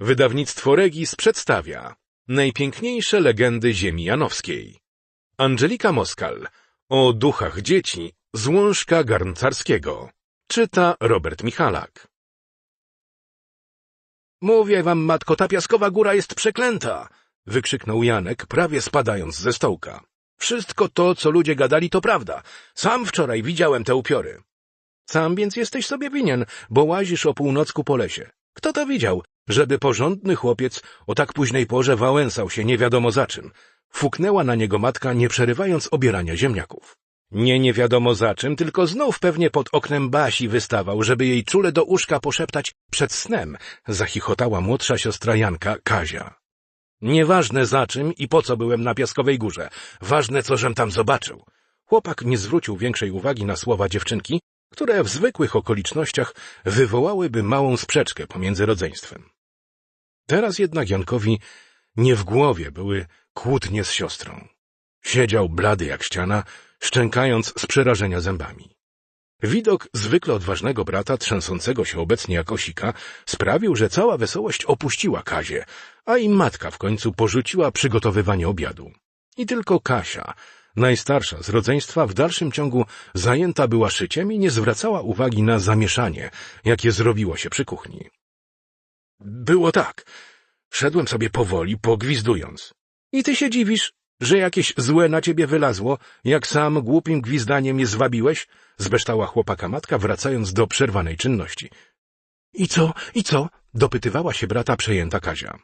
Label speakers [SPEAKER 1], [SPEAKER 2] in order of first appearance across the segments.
[SPEAKER 1] Wydawnictwo Regis przedstawia Najpiękniejsze legendy ziemi janowskiej. Angelika Moskal o duchach dzieci z łążka garncarskiego. Czyta Robert Michalak.
[SPEAKER 2] Mówię wam, matko, ta piaskowa góra jest przeklęta! wykrzyknął Janek, prawie spadając ze stołka. Wszystko to, co ludzie gadali, to prawda. Sam wczoraj widziałem te upiory. Sam więc jesteś sobie winien, bo łazisz o północku po lesie. Kto to widział, żeby porządny chłopiec o tak późnej porze wałęsał się nie wiadomo za czym? Fuknęła na niego matka, nie przerywając obierania ziemniaków. Nie nie wiadomo za czym, tylko znów pewnie pod oknem Basi wystawał, żeby jej czule do uszka poszeptać przed snem, zachichotała młodsza siostra Janka, Kazia. Nieważne za czym i po co byłem na Piaskowej Górze, ważne co żem tam zobaczył. Chłopak nie zwrócił większej uwagi na słowa dziewczynki, które w zwykłych okolicznościach wywołałyby małą sprzeczkę pomiędzy rodzeństwem. Teraz jednak Jankowi nie w głowie były kłótnie z siostrą. Siedział blady jak ściana, szczękając z przerażenia zębami. Widok zwykle odważnego brata, trzęsącego się obecnie jak osika, sprawił, że cała wesołość opuściła Kazie, a i matka w końcu porzuciła przygotowywanie obiadu. I tylko Kasia, najstarsza z rodzeństwa, w dalszym ciągu zajęta była szyciem i nie zwracała uwagi na zamieszanie, jakie zrobiło się przy kuchni. Było tak. Szedłem sobie powoli, pogwizdując. I ty się dziwisz, że jakieś złe na ciebie wylazło, jak sam głupim gwizdaniem je zwabiłeś? Zbeształa chłopaka matka, wracając do przerwanej czynności. I co, i co? dopytywała się brata przejęta Kazia.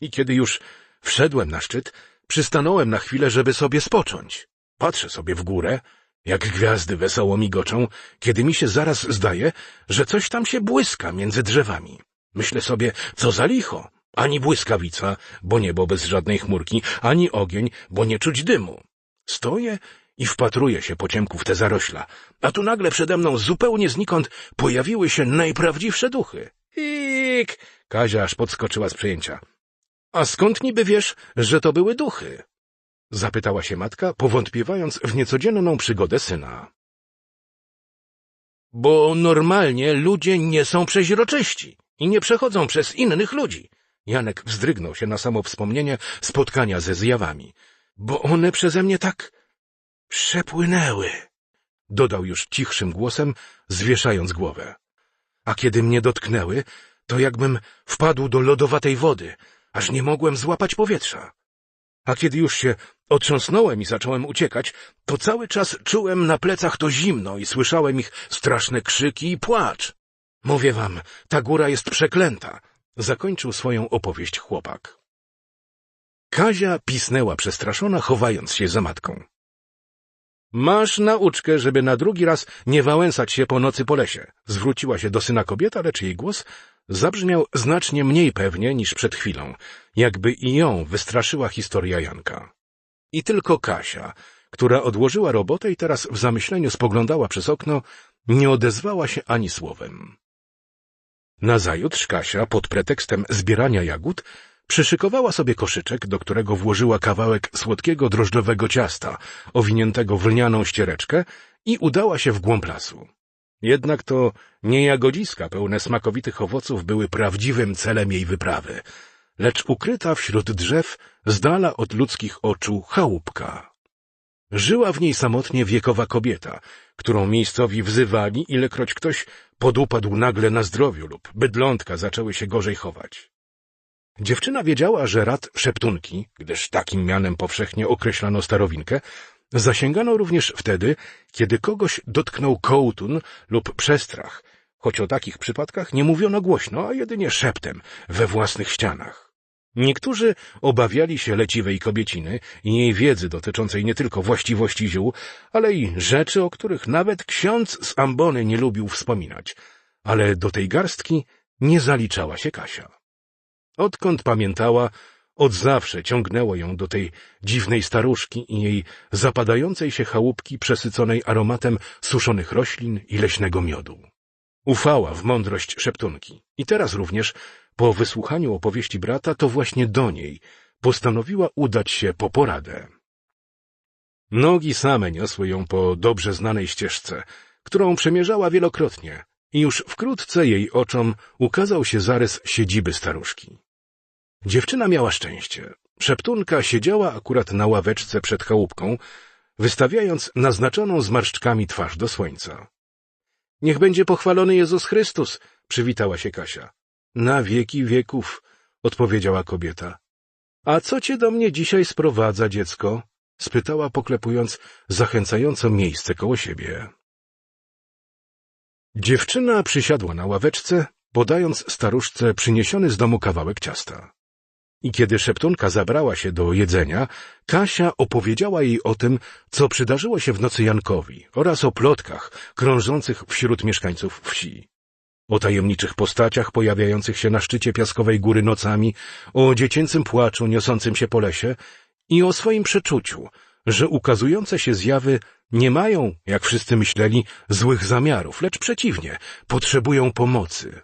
[SPEAKER 2] I kiedy już wszedłem na szczyt, przystanąłem na chwilę, żeby sobie spocząć. Patrzę sobie w górę, jak gwiazdy wesoło migoczą, kiedy mi się zaraz zdaje, że coś tam się błyska między drzewami. Myślę sobie, co za licho. Ani błyskawica, bo niebo bez żadnej chmurki, ani ogień, bo nie czuć dymu. Stoję i wpatruję się po ciemku w te zarośla, a tu nagle przede mną zupełnie znikąd pojawiły się najprawdziwsze duchy. Ik! Kazia aż podskoczyła z przejęcia. A skąd niby wiesz, że to były duchy? Zapytała się matka, powątpiewając w niecodzienną przygodę syna. Bo normalnie ludzie nie są przeźroczyści i nie przechodzą przez innych ludzi. Janek wzdrygnął się na samo wspomnienie spotkania ze zjawami. Bo one przeze mnie tak przepłynęły, dodał już cichszym głosem, zwieszając głowę. A kiedy mnie dotknęły, to jakbym wpadł do lodowatej wody, aż nie mogłem złapać powietrza. A kiedy już się otrząsnąłem i zacząłem uciekać, to cały czas czułem na plecach to zimno i słyszałem ich straszne krzyki i płacz. Mówię wam, ta góra jest przeklęta, zakończył swoją opowieść chłopak. Kazia pisnęła przestraszona, chowając się za matką. Masz nauczkę, żeby na drugi raz nie wałęsać się po nocy po lesie. Zwróciła się do syna kobieta, lecz jej głos zabrzmiał znacznie mniej pewnie niż przed chwilą, jakby i ją wystraszyła historia Janka. I tylko Kasia, która odłożyła robotę i teraz w zamyśleniu spoglądała przez okno, nie odezwała się ani słowem. Nazajutrz Kasia, pod pretekstem zbierania jagód, przyszykowała sobie koszyczek, do którego włożyła kawałek słodkiego drożdżowego ciasta, owiniętego w lnianą ściereczkę i udała się w głąb lasu. Jednak to nie jagodziska pełne smakowitych owoców były prawdziwym celem jej wyprawy, lecz ukryta wśród drzew, z dala od ludzkich oczu, chałupka. Żyła w niej samotnie wiekowa kobieta, którą miejscowi wzywali, ilekroć ktoś podupadł nagle na zdrowiu lub bydlątka zaczęły się gorzej chować. Dziewczyna wiedziała, że rad szeptunki, gdyż takim mianem powszechnie określano starowinkę, zasięgano również wtedy, kiedy kogoś dotknął kołtun lub przestrach, choć o takich przypadkach nie mówiono głośno, a jedynie szeptem we własnych ścianach. Niektórzy obawiali się leciwej kobieciny i jej wiedzy dotyczącej nie tylko właściwości ziół, ale i rzeczy, o których nawet ksiądz z ambony nie lubił wspominać, ale do tej garstki nie zaliczała się Kasia. Odkąd pamiętała, od zawsze ciągnęło ją do tej dziwnej staruszki i jej zapadającej się chałupki przesyconej aromatem suszonych roślin i leśnego miodu. Ufała w mądrość szeptunki i teraz również, po wysłuchaniu opowieści brata, to właśnie do niej postanowiła udać się po poradę. Nogi same niosły ją po dobrze znanej ścieżce, którą przemierzała wielokrotnie i już wkrótce jej oczom ukazał się zarys siedziby staruszki. Dziewczyna miała szczęście. Szeptunka siedziała akurat na ławeczce przed chałupką, wystawiając naznaczoną zmarszczkami twarz do słońca. Niech będzie pochwalony Jezus Chrystus, przywitała się Kasia. Na wieki wieków, odpowiedziała kobieta. A co cię do mnie dzisiaj sprowadza, dziecko? spytała, poklepując zachęcająco miejsce koło siebie. Dziewczyna przysiadła na ławeczce, podając staruszce przyniesiony z domu kawałek ciasta. I kiedy szeptunka zabrała się do jedzenia, Kasia opowiedziała jej o tym, co przydarzyło się w nocy Jankowi oraz o plotkach krążących wśród mieszkańców wsi. O tajemniczych postaciach pojawiających się na szczycie piaskowej góry nocami, o dziecięcym płaczu niosącym się po lesie i o swoim przeczuciu, że ukazujące się zjawy nie mają, jak wszyscy myśleli, złych zamiarów, lecz przeciwnie, potrzebują pomocy.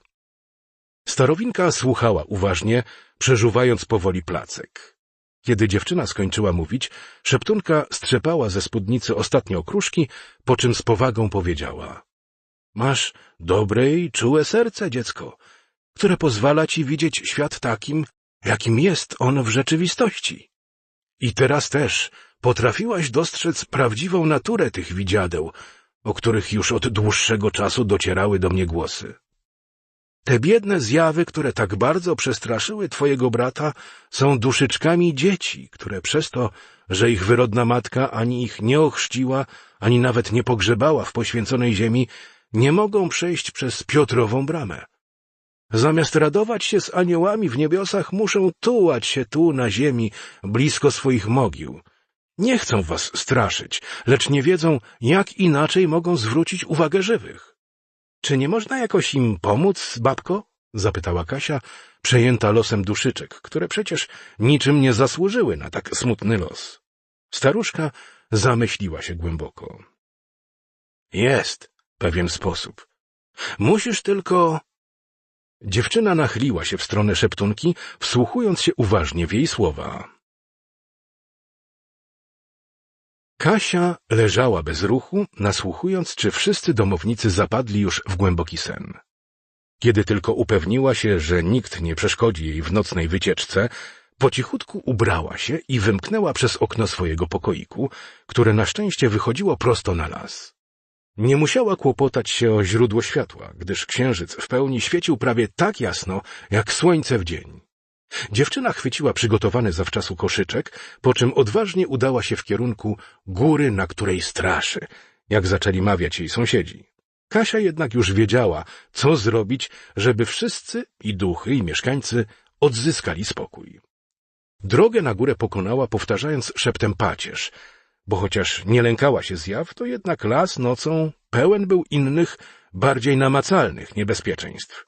[SPEAKER 2] Starowinka słuchała uważnie, przeżuwając powoli placek. Kiedy dziewczyna skończyła mówić, szeptunka strzepała ze spódnicy ostatnie okruszki, po czym z powagą powiedziała — Masz dobre i czułe serce, dziecko, które pozwala ci widzieć świat takim, jakim jest on w rzeczywistości. I teraz też potrafiłaś dostrzec prawdziwą naturę tych widziadeł, o których już od dłuższego czasu docierały do mnie głosy. Te biedne zjawy, które tak bardzo przestraszyły twojego brata, są duszyczkami dzieci, które przez to, że ich wyrodna matka ani ich nie ochrzciła, ani nawet nie pogrzebała w poświęconej ziemi, nie mogą przejść przez Piotrową bramę. Zamiast radować się z aniołami w niebiosach, muszą tułać się tu na ziemi, blisko swoich mogił. Nie chcą was straszyć, lecz nie wiedzą, jak inaczej mogą zwrócić uwagę żywych. Czy nie można jakoś im pomóc, babko? zapytała Kasia, przejęta losem duszyczek, które przecież niczym nie zasłużyły na tak smutny los. Staruszka zamyśliła się głęboko. Jest pewien sposób. Musisz tylko... Dziewczyna nachyliła się w stronę szeptunki, wsłuchując się uważnie w jej słowa. Kasia leżała bez ruchu, nasłuchując, czy wszyscy domownicy zapadli już w głęboki sen. Kiedy tylko upewniła się, że nikt nie przeszkodzi jej w nocnej wycieczce, po cichutku ubrała się i wymknęła przez okno swojego pokoiku, które na szczęście wychodziło prosto na las. Nie musiała kłopotać się o źródło światła, gdyż księżyc w pełni świecił prawie tak jasno, jak słońce w dzień. Dziewczyna chwyciła przygotowany zawczasu koszyczek, po czym odważnie udała się w kierunku góry, na której straszy, jak zaczęli mawiać jej sąsiedzi. Kasia jednak już wiedziała, co zrobić, żeby wszyscy, i duchy, i mieszkańcy, odzyskali spokój. Drogę na górę pokonała, powtarzając szeptem pacierz, bo chociaż nie lękała się zjaw, to jednak las nocą pełen był innych, bardziej namacalnych niebezpieczeństw.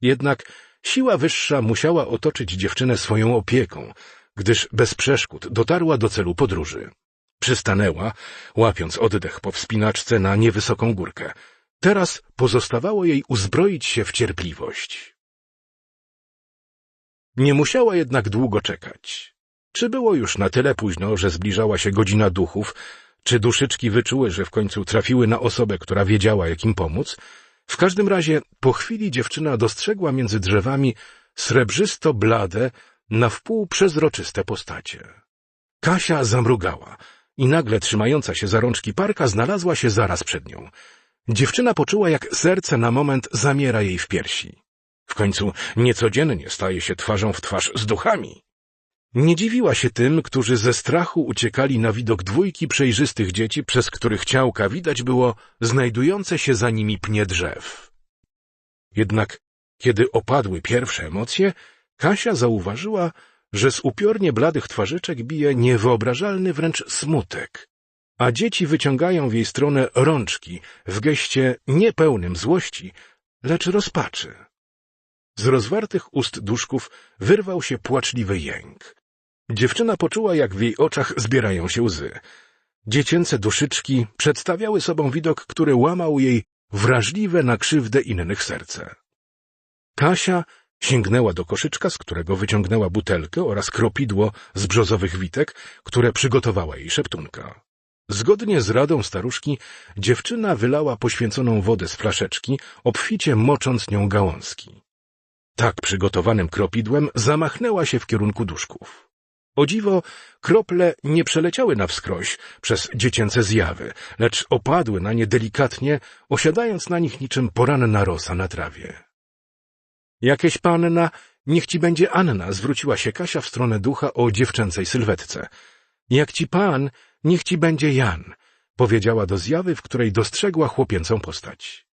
[SPEAKER 2] Jednak Siła wyższa musiała otoczyć dziewczynę swoją opieką, gdyż bez przeszkód dotarła do celu podróży. Przystanęła, łapiąc oddech po wspinaczce na niewysoką górkę. Teraz pozostawało jej uzbroić się w cierpliwość. Nie musiała jednak długo czekać. Czy było już na tyle późno, że zbliżała się godzina duchów, czy duszyczki wyczuły, że w końcu trafiły na osobę, która wiedziała, jak im pomóc, w każdym razie po chwili dziewczyna dostrzegła między drzewami srebrzysto-blade, na wpół przezroczyste postacie. Kasia zamrugała i nagle trzymająca się za rączki parka znalazła się zaraz przed nią. Dziewczyna poczuła, jak serce na moment zamiera jej w piersi. W końcu niecodziennie staje się twarzą w twarz z duchami. Nie dziwiła się tym, którzy ze strachu uciekali na widok dwójki przejrzystych dzieci, przez których ciałka widać było znajdujące się za nimi pnie drzew. Jednak kiedy opadły pierwsze emocje, Kasia zauważyła, że z upiornie bladych twarzyczek bije niewyobrażalny wręcz smutek, a dzieci wyciągają w jej stronę rączki w geście niepełnym złości, lecz rozpaczy. Z rozwartych ust duszków wyrwał się płaczliwy jęk. Dziewczyna poczuła, jak w jej oczach zbierają się łzy. Dziecięce duszyczki przedstawiały sobą widok, który łamał jej wrażliwe na krzywdę innych serce. Kasia sięgnęła do koszyczka, z którego wyciągnęła butelkę oraz kropidło z brzozowych witek, które przygotowała jej szeptunka. Zgodnie z radą staruszki, dziewczyna wylała poświęconą wodę z flaszeczki, obficie mocząc nią gałązki. Tak przygotowanym kropidłem zamachnęła się w kierunku duszków. O dziwo, krople nie przeleciały na wskroś przez dziecięce zjawy, lecz opadły na nie delikatnie, osiadając na nich niczym poranna rosa na trawie. Jakieś panna, niech ci będzie Anna, zwróciła się Kasia w stronę ducha o dziewczęcej sylwetce. Jak ci pan, niech ci będzie Jan, powiedziała do zjawy, w której dostrzegła chłopięcą postać.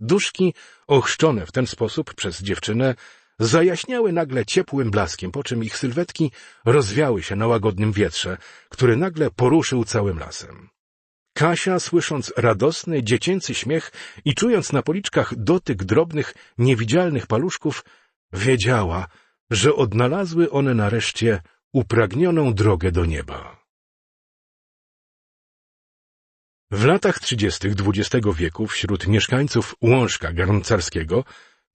[SPEAKER 2] Duszki, ochrzczone w ten sposób przez dziewczynę, zajaśniały nagle ciepłym blaskiem, po czym ich sylwetki rozwiały się na łagodnym wietrze, który nagle poruszył całym lasem. Kasia, słysząc radosny, dziecięcy śmiech i czując na policzkach dotyk drobnych, niewidzialnych paluszków, wiedziała, że odnalazły one nareszcie upragnioną drogę do nieba. W latach trzydziestych XX wieku wśród mieszkańców Łążka Garncarskiego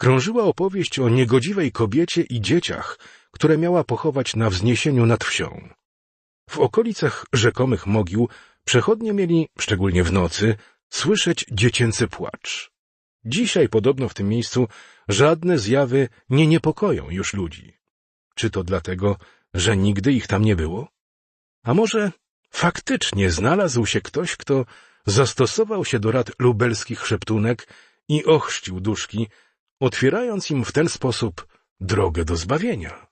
[SPEAKER 2] krążyła opowieść o niegodziwej kobiecie i dzieciach, które miała pochować na wzniesieniu nad wsią. W okolicach rzekomych mogił przechodnie mieli, szczególnie w nocy, słyszeć dziecięcy płacz. Dzisiaj podobno w tym miejscu żadne zjawy nie niepokoją już ludzi. Czy to dlatego, że nigdy ich tam nie było? A może faktycznie znalazł się ktoś, kto zastosował się do rad lubelskich szeptunek i ochrzcił duszki, otwierając im w ten sposób drogę do zbawienia.